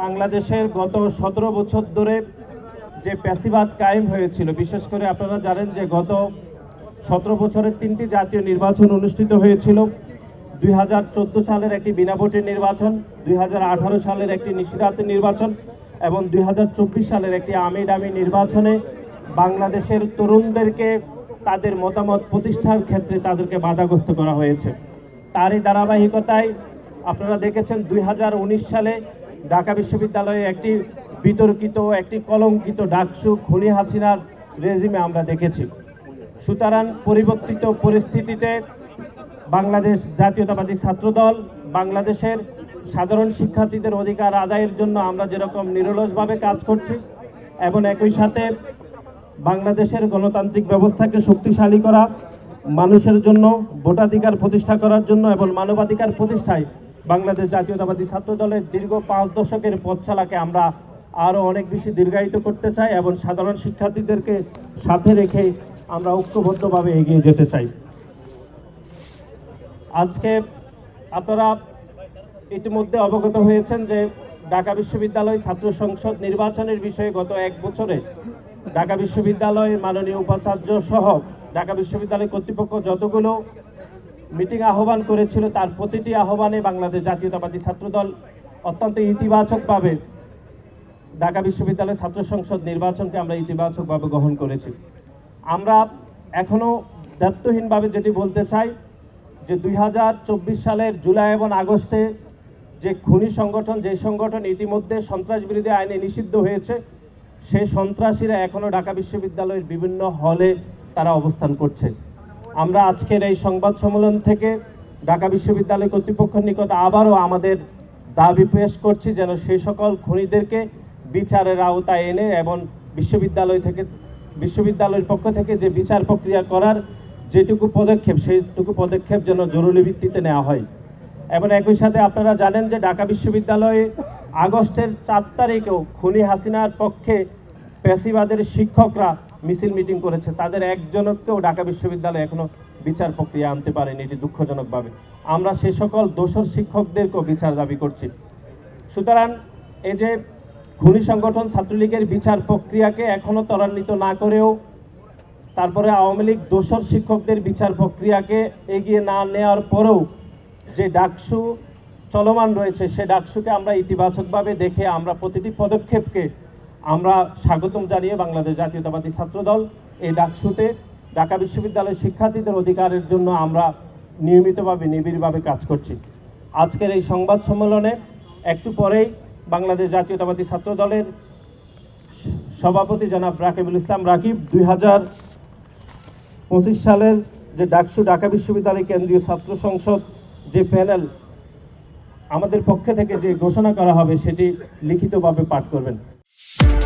বাংলাদেশের গত সতেরো বছর ধরে যে প্যাসিবাদ কায়েম হয়েছিল, বিশেষ করে আপনারা জানেন যে গত সতেরো বছরের তিনটি জাতীয় নির্বাচন অনুষ্ঠিত হয়েছিল। দুই হাজার চোদ্দ সালের একটি বিনা ভোটের নির্বাচন, দুই হাজার আঠারো সালের একটি নিশিরাতের নির্বাচন এবং দুই হাজার চব্বিশ সালের একটি আমি ডামি নির্বাচনে বাংলাদেশের তরুণদেরকে তাদের মতামত প্রতিষ্ঠার ক্ষেত্রে তাদেরকে বাধাগ্রস্ত করা হয়েছে। তারই ধারাবাহিকতায় আপনারা দেখেছেন দুই হাজার উনিশ সালে ঢাকা বিশ্ববিদ্যালয়ে একটি বিতর্কিত, একটি কলঙ্কিত ডাকসু খুনি হাসিনার রেজিমে আমরা দেখেছি। সুতরাং পরিবর্তিত পরিস্থিতিতে বাংলাদেশ জাতীয়তাবাদী ছাত্রদল, বাংলাদেশের সাধারণ শিক্ষার্থীদের অধিকার আদায়ের জন্য আমরা যেরকম নিরলসভাবে কাজ করছি, এবং একই সাথে বাংলাদেশের গণতান্ত্রিক ব্যবস্থাকে শক্তিশালী করা, মানুষের জন্য ভোটাধিকার প্রতিষ্ঠা করার জন্য এবং মানবাধিকার প্রতিষ্ঠায় বাংলাদেশ জাতীয়তাবাদী ছাত্র দলের দীর্ঘ পাঁচ দশকের পথচালাকে আমরা আরও অনেক বেশি দীর্ঘায়িত করতে চাই এবং সাধারণ শিক্ষার্থীদেরকে সাথে রেখে আমরা ঐক্যবদ্ধভাবে এগিয়ে যেতে চাই। আজকে আপনারা ইতিমধ্যে অবগত হয়েছেন যে ঢাকা বিশ্ববিদ্যালয় ছাত্র সংসদ নির্বাচনের বিষয়ে গত এক বছরে ঢাকা বিশ্ববিদ্যালয়ের মাননীয় উপাচার্য সহ ঢাকা বিশ্ববিদ্যালয় কর্তৃপক্ষ যতগুলো মিটিং আহ্বান করেছিল তার প্রতিটি আহ্বানে বাংলাদেশ জাতীয়তাবাদী ছাত্রদল অত্যন্ত ইতিবাচকভাবে ঢাকা বিশ্ববিদ্যালয়ের ছাত্র সংসদ নির্বাচনকে আমরা ইতিবাচকভাবে গ্রহণ করেছি। আমরা এখনও দায়িত্বহীনভাবে যেটি বলতে চাই যে দুই হাজার চব্বিশ সালের জুলাই এবং আগস্টে যে খুনি সংগঠন, যে সংগঠন ইতিমধ্যে সন্ত্রাস বিরোধী আইনে নিষিদ্ধ হয়েছে, সেই সন্ত্রাসীরা এখনও ঢাকা বিশ্ববিদ্যালয়ের বিভিন্ন হলে তারা অবস্থান করছে। আমরা আজকের এই সংবাদ সম্মেলন থেকে ঢাকা বিশ্ববিদ্যালয় কর্তৃপক্ষের নিকট আবারও আমাদের দাবি পেশ করছি যেন সেই সকল খুনিদেরকে বিচারের আওতায় এনে এবং বিশ্ববিদ্যালয় থেকে, বিশ্ববিদ্যালয়ের পক্ষ থেকে যে বিচার প্রক্রিয়া করার যেটুকু পদক্ষেপ, সেইটুকু পদক্ষেপ যেন জরুরি ভিত্তিতে নেওয়া হয়। এবং একই সাথে আপনারা জানেন যে ঢাকা বিশ্ববিদ্যালয়ে আগস্টের চার তারিখেও খুনি হাসিনার পক্ষে পেশিবাদের শিক্ষকরা মিছিল মিটিং করেছে, তাদের একজনকেও ঢাকা বিশ্ববিদ্যালয় এখনও বিচার প্রক্রিয়া আনতে পারেনি, এটি দুঃখজনকভাবে। আমরা সে সকল দোষর শিক্ষকদেরকেও বিচার দাবি করছি। সুতরাং এই যে খুনি সংগঠন ছাত্রলীগের বিচার প্রক্রিয়াকে এখনও ত্বরান্বিত না করেও, তারপরে আওয়ামী লীগ দোসর শিক্ষকদের বিচার প্রক্রিয়াকে এগিয়ে না নেওয়ার পরেও যে ডাকসু চলমান রয়েছে, সে ডাকসুকে আমরা ইতিবাচকভাবে দেখে আমরা প্রতিটি পদক্ষেপকে আমরা স্বাগতম জানিয়ে বাংলাদেশ জাতীয়তাবাদী ছাত্রদল এই ডাকসুতে ঢাকা বিশ্ববিদ্যালয়ের শিক্ষার্থীদের অধিকারের জন্য আমরা নিয়মিতভাবে, নিবিড়ভাবে কাজ করছি। আজকের এই সংবাদ সম্মেলনে একটু পরেই বাংলাদেশ জাতীয়তাবাদী ছাত্রদলের সভাপতি জনাব রাকিবুল ইসলাম রাকিব দুই হাজার পঁচিশ সালের যে ডাকসু ঢাকা বিশ্ববিদ্যালয় কেন্দ্রীয় ছাত্র সংসদ যে প্যানেল আমাদের পক্ষ থেকে যে ঘোষণা করা হবে সেটি লিখিতভাবে পাঠ করবেন। Thank you.